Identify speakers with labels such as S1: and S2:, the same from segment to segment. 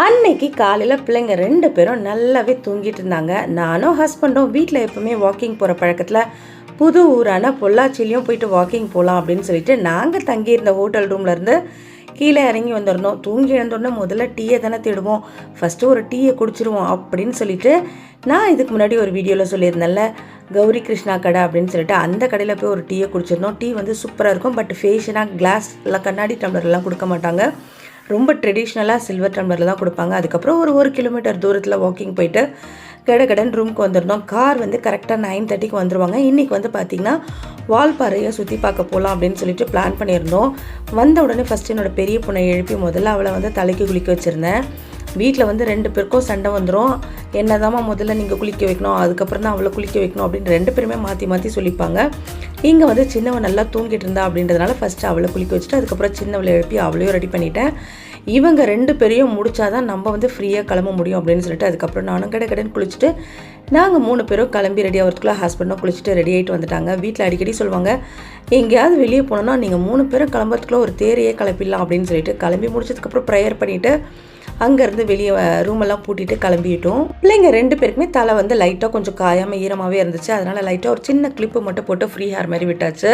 S1: அன்னைக்கு காலையில் பிள்ளைங்க ரெண்டு பேரும் நல்லாவே தூங்கிட்டு இருந்தாங்க. நானும் ஹஸ்பண்டும் வீட்டில் எப்பவுமே வாக்கிங் போகிற பழக்கத்தில் புது ஊரான பொள்ளாச்சிலையும் போயிட்டு வாக்கிங் போகலாம் அப்படின்னு சொல்லிட்டு நாங்கள் தங்கியிருந்த ஹோட்டல் ரூம்லேருந்து கீழே இறங்கி வந்துடணும் தூங்கி எழுந்தோடனே முதல்ல டீயை தானே தேடுவோம். ஃபஸ்ட்டு ஒரு டீயை குடிச்சிருவோம் அப்படின்னு சொல்லிட்டு நான் இதுக்கு முன்னாடி ஒரு வீடியோவில் சொல்லியிருந்தேன்ல கௌரி கிருஷ்ணா கடை அப்படின்னு சொல்லிட்டு அந்த கடையில் போய் ஒரு டீயை குடிச்சிருந்தோம். டீ வந்து சூப்பராக இருக்கும். பட் ஃபேஷனாக கிளாஸ் இல்லை கண்ணாடி டம்ளர்லாம் கொடுக்க மாட்டாங்க. ரொம்ப ட்ரெடிஷ்னலாக சில்வர் டம்ளரில் தான் கொடுப்பாங்க. அதுக்கப்புறம் ஒரு ஒரு கிலோமீட்டர் தூரத்தில் வாக்கிங் போயிட்டு கடை கடன் ரூமுக்கு வந்துருந்தோம். கார் வந்து கரெக்டாக நைன் தேர்ட்டிக்கு வந்துருவாங்க. இன்றைக்கி வந்து பார்த்திங்கன்னா வால்பாறையை சுற்றி பார்க்க போகலாம் அப்படின்னு சொல்லிட்டு பிளான் பண்ணியிருந்தோம். வந்த உடனே ஃபஸ்ட்டு என்னோடய பெரிய பொண்ணை எழுப்பி முதல்ல அவளை வந்து தலைக்கு குளிக்க வச்சுருந்தேன். வீட்டில் வந்து ரெண்டு பேருக்கும் சண்டை வந்துடும் என்னதாம்மா முதல்ல நீங்கள் குளிக்க வைக்கணும் அதுக்கப்புறம் தான் அவளை குளிக்க வைக்கணும் அப்படின்னு ரெண்டு பேருமே மாற்றி மாற்றி சொல்லிப்பாங்க. இங்கே வந்து சின்னவன் நல்லா தூங்கிட்டு இருந்தா அப்படின்றதுனால ஃபஸ்ட்டு அவளை குளிக்க வச்சுட்டு அதுக்கப்புறம் சின்னவளை எழுப்பி அவளையும் ரெடி பண்ணிட்டேன். இவங்க ரெண்டு பேரையும் முடிச்சாதான் நம்ம வந்து ஃப்ரீயாக கிளம்ப முடியும் அப்படின்னு சொல்லிட்டு அதுக்கப்புறம் நானும் கடை கடன் குளிச்சுட்டு நாங்கள் மூணு பேரும் கிளம்பி ரெடி ஆகிறதுக்குள்ளே ஹஸ்பண்டும் குளிச்சுட்டு ரெடி ஆகிட்டு வந்துட்டாங்க. வீட்டில் அடிக்கடி சொல்லுவாங்க எங்கேயாவது வெளியே போனோன்னா நீங்கள் மூணு பேரும் கிளம்புறதுக்குள்ளே ஒரு தேரையே கிளப்பிடலாம் அப்படின்னு சொல்லிட்டு கிளம்பி முடிச்சதுக்கப்புறம் ப்ரேயர் பண்ணிவிட்டு அங்கேருந்து வெளியே ரூமெல்லாம் பூட்டிட்டு கிளம்பிட்டோம். பிள்ளைங்க ரெண்டு பேருக்குமே தலை வந்து லைட்டாக கொஞ்சம் காயாமல் ஈரமாகவே இருந்துச்சு. அதனால் லைட்டாக ஒரு சின்ன கிளிப்பு மட்டும் போட்டு ஃப்ரீ ஹேர் மாதிரி விட்டாச்சு.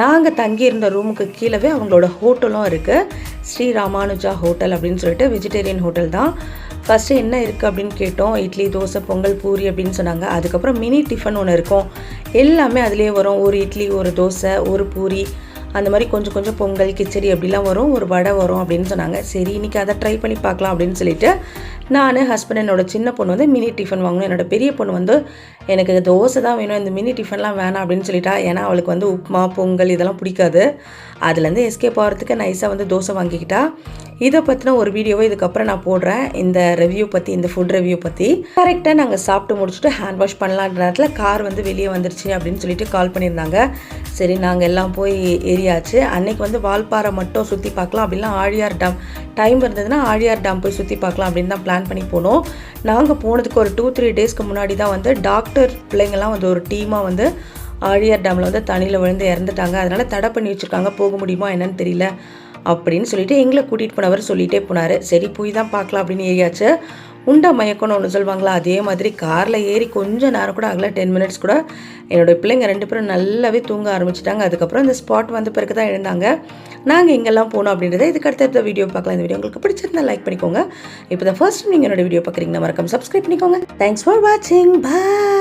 S1: நாங்கள் தங்கியிருந்த ரூமுக்கு கீழவே அவங்களோட ஹோட்டலும் இருக்குது ஸ்ரீ ராமானுஜா ஹோட்டல் அப்படின்னு சொல்லிட்டு வெஜிடேரியன் ஹோட்டல் தான். ஃபஸ்ட்டு என்ன இருக்குது அப்படின்னு கேட்டோம். இட்லி தோசை பொங்கல் பூரி அப்படின்னு சொன்னாங்க. அதுக்கப்புறம் மினி டிஃபன் ஒன்று இருக்கும். எல்லாமே அதுலேயே வரும். ஒரு இட்லி ஒரு தோசை ஒரு பூரி அந்த மாதிரி கொஞ்சம் கொஞ்சம் பொங்கல் கிச்சடி அப்படிலாம் வரும் ஒரு வடை வரும் அப்படின்னு சொன்னாங்க. சரி இன்றைக்கி அதை ட்ரை பண்ணி பார்க்கலாம் அப்படின்னு சொல்லிட்டு நான் ஹஸ்பண்ட் என்னோட சின்ன பொண்ணு வந்து மினி டிஃபன் வாங்கணும். என்னோட பெரிய பொண்ணு வந்து எனக்கு தோசை தான் வேணும் இந்த மினி டிஃபன்லாம் வேணாம் அப்படின்னு சொல்லிட்டா. ஏன்னா அவளுக்கு வந்து உப்புமா பொங்கல் இதெல்லாம் பிடிக்காது. அதுலேருந்து எஸ்கேப் ஆகிறதுக்கு நைஸாக வந்து தோசை வாங்கிக்கிட்டா. இதை பற்றின ஒரு வீடியோவை இதுக்கப்புறம் நான் போடுறேன். இந்த ரிவ்யூ பற்றி இந்த ஃபுட் ரிவ்யூ பற்றி கரெக்டாக நாங்கள் சாப்பிட்டு முடிச்சுட்டு ஹேண்ட் வாஷ் பண்ணலான்ற நேரத்தில் கார் வந்து வெளியே வந்துருச்சு அப்படின்னு சொல்லிட்டு கால் பண்ணியிருந்தாங்க. சரி நாங்கள் எல்லாம் போய் ஏரியாச்சு அன்னைக்கு வந்து வால்பாறை மட்டும் சுற்றி பார்க்கலாம் அப்படின்னா ஆழியார் டேம் டைம் இருந்ததுன்னா ஆழியார் டேம் போய் சுற்றி பார்க்கலாம் அப்படின்னு தான் பிளான் பண்ணி போனோம். நாங்கள் போனதுக்கு ஒரு டூ த்ரீ டேஸ்க்கு முன்னாடி தான் வந்து டாக்டர் பிள்ளைங்கள்லாம் வந்து ஒரு டீமாக வந்து ஆழியார் டேமில் வந்து தண்ணியில் விழுந்து இறந்துட்டாங்க. அதனால் தடை பண்ணி வச்சுருக்காங்க. போக முடியுமா என்னன்னு தெரியல. அப்படின்னு சொல்லிட்டு எங்களை கூட்டிகிட்டு போனவர் சொல்லிகிட்டே போனார். சரி போய் தான் பார்க்கலாம் அப்படின்னு ஏறியாச்சு. உண்டா மயக்கம்னு ஒன்று சொல்லுவாங்களா? அதே மாதிரி காரில் ஏறி கொஞ்சம் நேரம் கூட ஆகல. டென் மினிட்ஸ் கூட. என்னோடய பிள்ளைங்க ரெண்டு பேரும் நல்லாவே தூங்க ஆரம்பிச்சிட்டாங்க. அதுக்கப்புறம் இந்த ஸ்பாட் வந்த பிறகு தான் எழுந்தாங்க. நாங்கள் எங்கெல்லாம் போனோம் அப்படின்றத இதுக்கு அடுத்த வீடியோ பார்க்கலாம். இந்த வீடியோ உங்களுக்கு பிடிச்சிருந்தா லைக் பண்ணிக்கோங்க. இப்போ தான் ஃபர்ஸ்ட் நீங்கள் என்னோட வீடியோ பார்க்குறீங்கன்னா மறக்காம சப்ஸ்கிரைப் பண்ணிக்கோங்க. தேங்க்ஸ் ஃபார் வாட்சிங் பாய்